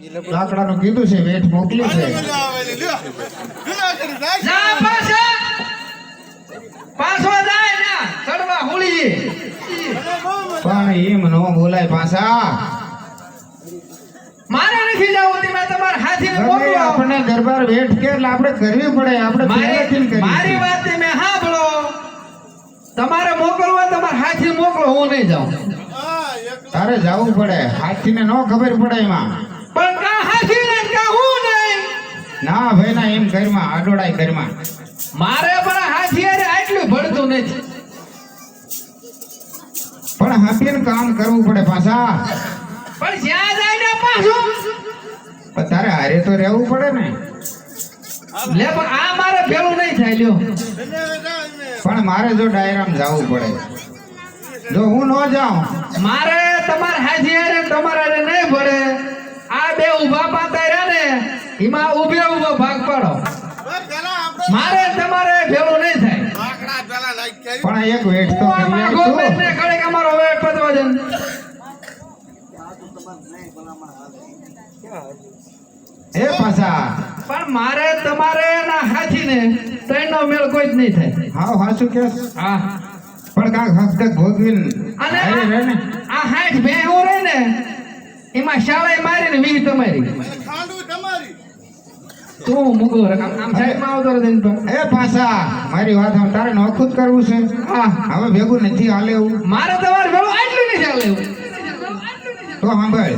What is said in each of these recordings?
લાકડાનું કીધું છે વેઠ મોકલી છે. પાછો. જાય ના. ચડવા હુળી પણ એમ નો બોલાય પાછા. મારે નથી જવું તે મેં તમારા હાથીને મોકલો. આપણે દરબાર વેઠ કે એટલે આપણે કરવી પડે આપણે પહેલેથી મારી. વાત તમે સાંભળો. તમારે મોકલવા તમારા હાથી મોકલો હું નહીં જાઉં. તારે જવું પડે હાથીને ન ખબર પડે એમાં પણ કા હાથી ને કા હું નહીં ના ઘરમાં આડોડાય ઘરમાં. મારે પણ હાથિયારે આટલું ભળતું નથી. પણ હાથીને કામ કરવું પડે પાછા. પણ જ્યાં જાય ને પાછું. પણ તારે હારે તો રહેવું પડે ને. લે પણ આ મારે ભેળું નહીં થાય લ્યો. પણ મારે જો ડાયરામ જવું પડે. જો હું ન જાઉં. મારે તમારે હાજી તમારા નહીં ભરે આ બે ઊભા પાતા રહ્યા ને એમાં ઉભે ઊભો ભાગ પાડો. મારે તમારે ભેળો નહીં થાય. પણ એક વેટ તો હું માગો. બેનને ઘડીક અમારો વેટ પતવા દે એ પાછા. પણ મારે તમારે ના હાથીને ત્રણનો મેળ કોઈ જ નહીં થાય. હાવ હાચું કે? હા. પણ કાંક હકતક ભોગવીને અને ને. આ હાથ બે ભેહું રહે ને એમાં શાળાએ મારીને વીહ તમારી. તું મૂકો. આમ સાઈડમાં આવતો રહે. એ પાછા મારી વાત આમ તારે નોખું જ કરવું છે? હા. હવે ભેગું નથી હાલે એવું? મારે તમારે ભેગું આટલું નથી હાલે એવું. તો સાંભળ.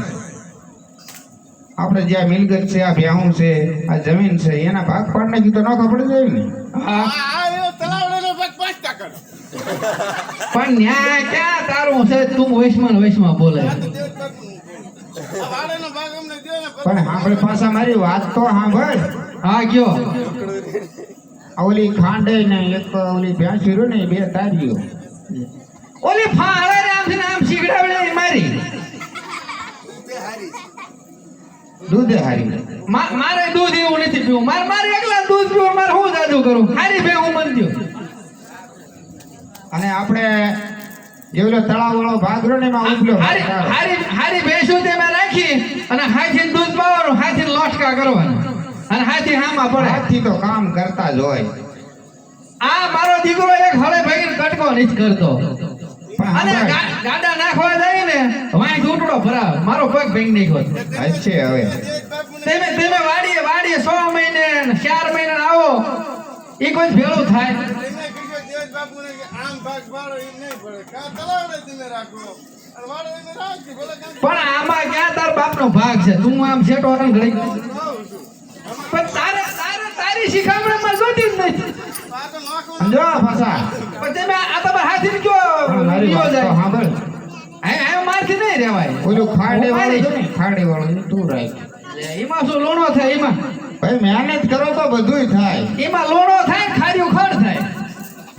આપણે જ્યાં મિલકત છે આ ભેહું છે આ જમીન છે એના ભાગ પાડ નાખી તો નોખા પડી જાય ને. પણ ન્યા ક્યાં તારું છે? તું વૈશ્વમાં ને બોલે પણ આપણે પાછા મારી વાત તો સાંભળ. હા, ગયો. ઓલી ખાંડે ને એક ઓલી ભેંસી રહ્યું ને બે તારીઓ. ઓલી ફાળે આમથી આમ શીગડાવડે મારી. દૂધે હારી. મારે દૂધ એવું નથી પીવું. મારે મારે એકલા દૂધ પીવું મારે હું જાદુ કરું? હારી ભે હું મન અને આપણે જે ઓલો તળાવ વાળો ભાગ રહ્યો ને એમાં ઉપલો હારી હારી ભેંસો તેમાં રાખી અને હાથી દૂધ પાવાનું હાથી લોટકા કરવાના. અને હાથી હામાં પડે. હાથી તો કામ કરતા જ હોય. આ મારો દીકરો એક હળે ભાગીને કટકો નથી કરતો. અને ગાડા નાખવા જાય ને વાય ઘૂંટડો ભરાવ. મારો પગ ભાંગી નાખ્યો હશે હવે. તમે તમે વાડીએ વાડીએ સો મહિને ને ચાર મહિને આવો. એ કોઈ ભેળું થાય. પણ આમાં ક્યાં તાર બાપનો ભાગ છે? તું આમ છે. ઘડી પણ તારે તારે તારી શિખામણમાં જોતી જ પણ તમે આ તમારા હાથી કયો તો જાય. સાંભળ. હે હે મારથી નહીં રહેવાય ઓલું ખાડે વાળું. ખાડે વાળું તું રાખ. એમાં શું લોણો થાય એમાં? ભાઈ મહેનત કરો તો બધુંય થાય. એમાં લોણો થાય ખાર્યું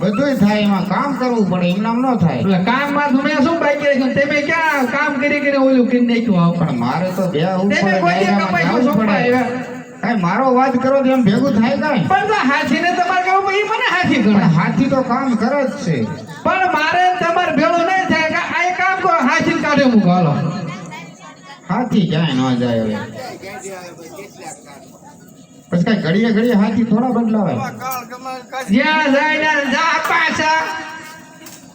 ખડ થાય એમાં કામ કરવું પડે એમ નામ ન થાય. એટલે કામમાં માં તમે શું બાકી કે તમે ક્યાં કામ કરી કરી ઓલું કરી નાખ્યું આવું પણ મારે તો બે તમે કોઈ કપાઈ મારો વાત કરો તો એમ ભેગું થાય કાંઈ? પણ તો હાથીને તમારે કહું એ મને હાથી ગણે હાથી તો કામ કરે જ છે. પણ મારે તમારે ભેળું નહીં થાય કે આ કામ કરો હાથી કાઢે હું હાલો. હાથી ક્યાંય ન જાય હવે. પછી કઈ ઘડીએ ઘડીએ હાથી થોડા બદલાવાય. જ્યાં જાય ને જા પાછા.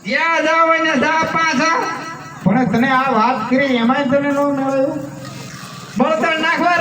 જ્યાં જાવ ને જા પાછા. પણ તને આ વાત કરી એમાંય તને ન મેળવ્યું બળતણ નાખવા